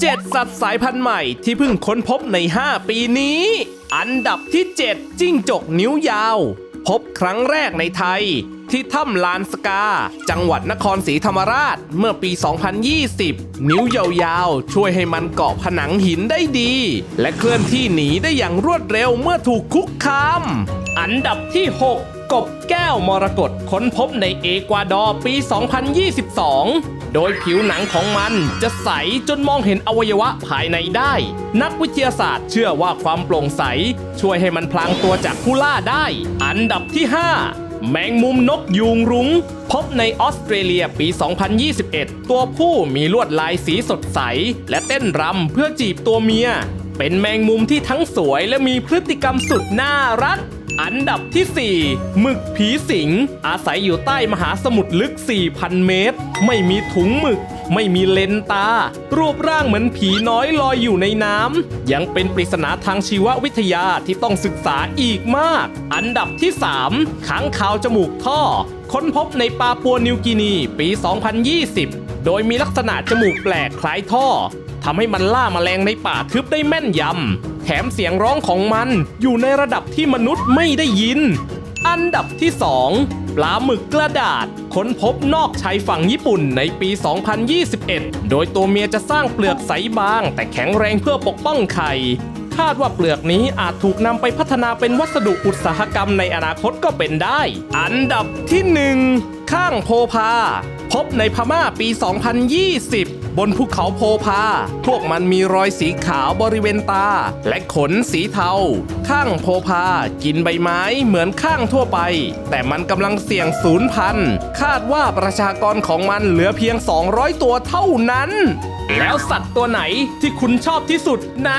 7 สัตว์สายพันธุ์ใหม่ที่เพิ่งค้นพบใน 5 ปีนี้ อันดับที่ 7 จิ้งจกนิ้วยาว พบครั้งแรกในไทย ที่ถ้ำลานสกา จังหวัดนครศรีธรรมราชเมื่อปี 2020 นิ้วยาวๆ ช่วยให้มันเกาะผนังหินได้ดี และเคลื่อนที่หนีได้อย่างรวดเร็วเมื่อถูกคุกคาม อันดับที่ 6 กบแก้วมรกตค้นพบในเอกวาดอร์ปี 2022 โดยผิวหนังของมันจะใสจนมองเห็นอวัยวะภายในได้ นักวิทยาศาสตร์เชื่อว่าความโปร่งใส ช่วยให้มันพลางตัวจากผู้ล่าได้ อันดับที่ 5แมงมุมนกยูงรุง้ง พบในออสเตรเลียปี 2021 ตัวผู้มีลวดลายสีสดใส และเต้นรำเพื่อจีบตัวเมีย เป็นแมงมุมที่ทั้งสวยและมีพฤติกรรมสุดน่ารัก อันดับที่ 4 หมึกผีสิง อาศัยอยู่ใต้มหาสมุทรลึก 4,000 เมตร ไม่มีถุงหมึก ไม่มีเลนตา รูปร่างเหมือนผีน้อยลอยอยู่ในน้ำ ยังเป็นปริศนาทางชีววิทยาที่ต้องศึกษาอีกมาก อันดับที่3ค้างคาวจมูกท่อ ค้นพบในปาปัวนิวกินี ปี 2020 โดยมีลักษณะจมูกแปลกคล้ายท่อทำให้มันล่าแมลงในป่าทึบได้แม่นยำ ถมเสียงร้องของมันอยู่ในระดับที่มนุษย์ไม่ได้ยิน อันดับที่ 2 ปลาหมึกกระดาษ ค้นพบนอกชายฝั่งญี่ปุ่นในปี 2021 โดยตัวเมียจะสร้างเปลือกใสบาง แต่แข็งแรงเพื่อปกป้องไข่คาดว่าเปลือกนี้อาจถูกนำไปพัฒนาเป็นวัสดุอุตสาหกรรมในอนาคตก็เป็นได้ อันดับที่ 1 ข้างโพพา พบในพม่าปี 2020 บนภูเขาโพพา พวกมันมีรอยสีขาวบริเวณตา และขนสีเทา ข้างโพพา กินใบไม้เหมือนข้างทั่วไป แต่มันกำลังเสี่ยงศูนย์พันธุ์คาดว่าประชากรของมันเหลือเพียง 200 ตัวเท่านั้น แล้วสัตว์ตัวไหนที่คุณชอบที่สุดใน